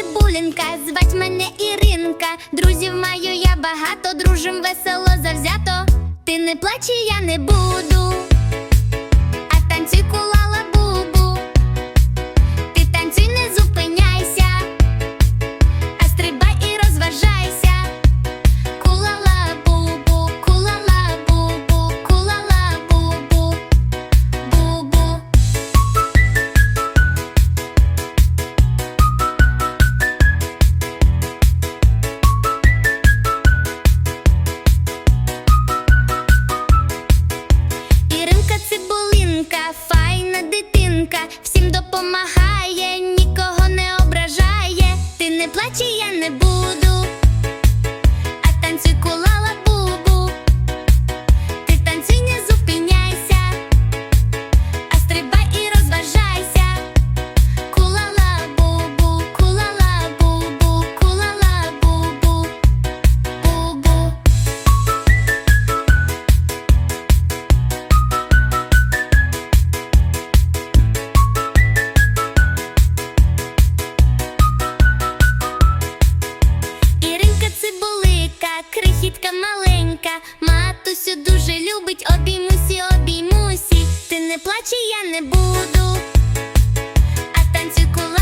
цибулінка, звать мене Іринка. Друзів маю я багато, дружим весело завзято. Ти не плачі, я не буду. Цибулинка, файна дитинка, всім допомагає, нікого не ображає. Ти не плач, я не буду. крихітка маленька, матусю дуже любить, обіймусі, обіймусі, ти не плачи, я не буду, а танцюй кулак.